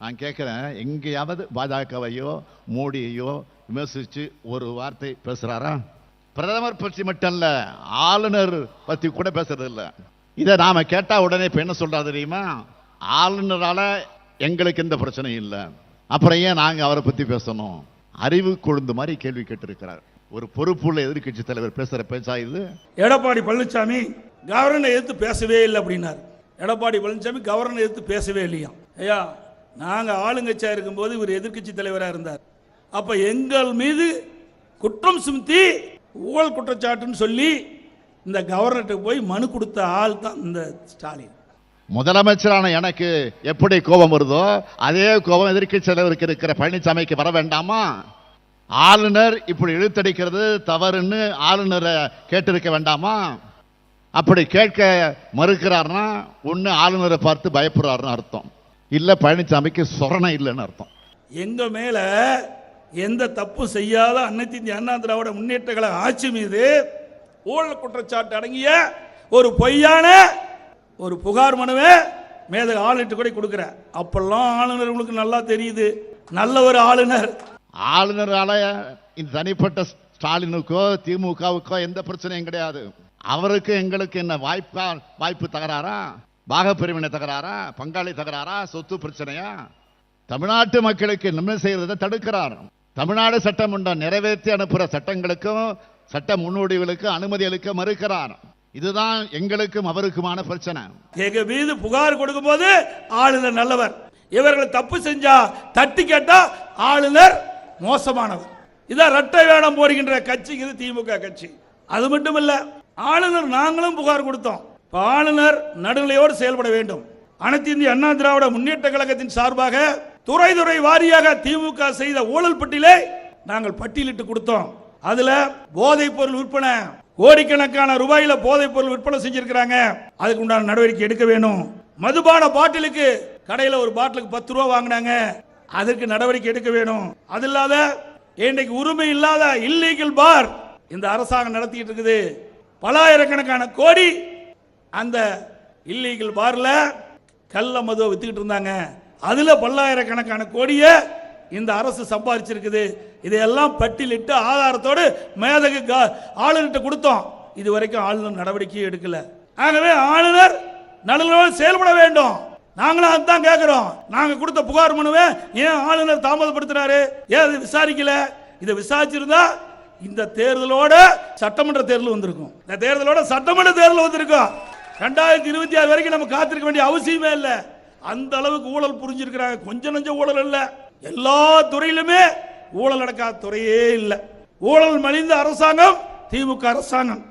நான் கேட்குறேன் எங்கேயாவது பாஜகவையோ மோடியையோ விமர்சித்து ஒரு வார்த்தை பேசுகிறாரா பிரதமர் பற்றி மட்டும் இல்லை ஆளுநர் பற்றி கூட பேசுறது இதை நாம் கேட்டால் உடனே இப்போ என்ன சொல்கிறா தெரியுமா? ஆளுநரால் எங்களுக்கு எந்த பிரச்சனையும் இல்லை. அப்புறம் ஏன் நாங்கள் அவரை பற்றி பேசணும்? அறிவு கொழுந்து மாதிரி கேள்வி கேட்டிருக்கிறார். ஒரு பொறுப்புள்ள எதிர்க்கட்சி தலைவர் பேசுகிற பேச்சா இது? எடப்பாடி பழனிசாமி கவர்னர் எதிர்த்து பேசவே இல்லை அப்படின்னாரு. எடப்பாடி பழனிசாமி கவர்னர் எதிர்த்து பேசவே இல்லையா ஐயா நாங்கள் ஆளுங்கட்சியாக இருக்கும்போது இவர் எதிர்கட்சி தலைவராக இருந்தார். அப்போ எங்கள் மீது குற்றம் சுமத்தி ஊழல் குற்றச்சாட்டுன்னு சொல்லி இந்த கவர்னர்கிட்ட போய் மனு கொடுத்த ஆள் தான் இந்த ஸ்டாலின். முதலமைச்சரான எனக்கு எப்படி கோபம் வருதோ அதே கோபம் எதிர்க்கட்சி தலைவருக்கு இருக்கிற பழனிசாமிக்கு வர வேண்டாமா? ஆளுநர் இப்படி இழுத்தடிக்கிறது தவறுன்னு ஆளுநரை கேட்டிருக்க வேண்டாமா? அப்படி கேட்க மறுக்கிறார்னா ஒன்று ஆளுநரை பார்த்து பயப்படுறாருன்னு அர்த்தம். இல்லை பழனிசாமிக்கு சொரணை இல்லைன்னு அர்த்தம். எங்க மேல எந்த தப்பு செய்யாத அனைத்து இந்திய அண்ணா திராவிட முன்னேற்ற கழக ஆட்சி மீது ஊழல் குற்றச்சாட்டு அடங்கிய ஒரு பொய்யான ஒரு புகார் மனுவை மேத ஆளுநர்கிட்ட கூட கொடுக்குற. அப்பெல்லாம் ஆளுநர் உங்களுக்கு நல்லா தெரியுது. நல்ல ஒரு ஆளுநர். ஆளுநரால இந்த தனிப்பட்ட ஸ்டாலினுக்கோ திமுகவுக்கோ எந்த பிரச்சனையும் கிடையாது. அவருக்கு எங்களுக்கு என்ன வாய்ப்பா வாய்ப்பு தகராறா? பாகப்பிரிவினை தகராறா? பங்காளி தகராறா? சொத்து பிரச்சனையா? தமிழ்நாட்டு மக்களுக்கு நன்மை செய்யறதை தடுக்கிறார். தமிழ்நாடு சட்டமன்றம் நிறைவேற்றி அனுப்புகிற சட்டங்களுக்கும் சட்ட முன்னோடிகளுக்கும் அனுமதி அளிக்க மறுக்கிறார். இதுதான் எங்களுக்கும் அவருக்குமான பிரச்சனை. எங்க மீது புகார் கொடுக்கும்போது ஆளுநர் நல்லவர். இவர்கள் தப்பு செஞ்சா தட்டி கேட்டா ஆளுநர் மோசமானவர். இதான் ரெட்டை வேடம் போடுகின்ற கட்சி இது திமுக கட்சி. அது மட்டும் இல்ல ஆளுநர் நாங்களும் புகார் கொடுத்தோம். ஆளுநர் நடுநிலையோடு செயல்பட வேண்டும். அனைத்து இந்திய அண்ணா திராவிட முன்னேற்ற கழகத்தின் சார்பாக துறை துறை வாரியாக திமுக செய்த ஊழல் பட்டியலை நாங்கள் பட்டியலிட்டு கொடுத்தோம். அதுல போதைப் பொருள் விற்பனை கோடிக்கணக்கான ரூபாயில போதைப் பொருள் விற்பனை செஞ்சிருக்கிறாங்க. அதுக்கு உண்டான நடவடிக்கை எடுக்க வேணும். மதுபான பாட்டிலுக்கு கடையில ஒரு பாட்டிலுக்கு பத்து ரூபா வாங்கினாங்க. அதற்கு நடவடிக்கை எடுக்க வேணும். அது இல்லாத இன்றைக்கு உரிமை இல்லாத இல்லீகல் பார் இந்த அரசாங்கம் நடத்திட்டு இருக்குது. பலாயிரக்கணக்கான கோடி அந்த இல்லீகல் பார்ல கள்ள மதுவை வித்துக்கிட்டு இருந்தாங்க. அதுல பல்லாயிரக்கணக்கான கோடியை இந்த அரசு சம்பாதிச்சிருக்குது இதையெல்லாம் பட்டியலிட்டு ஆதாரத்தோடு மேதகு ஆளுநர்கிட்ட கொடுத்தோம். இது வரைக்கும் ஆளுநர் நடவடிக்கையும் எடுக்கல. ஆகவே ஆளுநர் நடுநிலையோடு செயல்பட வேண்டும். நாங்களும் அதுதான் கேட்கிறோம் நாங்க கொடுத்த புகார் மனுவை ஏன் ஆளுநர் தாமதப்படுத்துறாரு? ஏன் அதை விசாரிக்கல? இதை விசாரிச்சிருந்தா இந்த தேர்தலோட சட்டமன்ற தேர்தல் வந்திருக்கும். இந்த தேர்தலோட சட்டமன்ற தேர்தல் வந்திருக்கும். ரெண்டாயிரத்தி இருபத்தி ஆறு வரைக்கும் நம்ம காத்திருக்க வேண்டிய அவசியமே இல்லை. அந்த அளவுக்கு ஊழல் புரிஞ்சிருக்கிறாங்க. கொஞ்சம் நஞ்சம் ஊழல் இல்லை. எல்லா துறையிலுமே ஊழல் நடக்காத துறையே இல்லை. ஊழல் மலிந்த அரசாங்கம் திமுக அரசாங்கம்.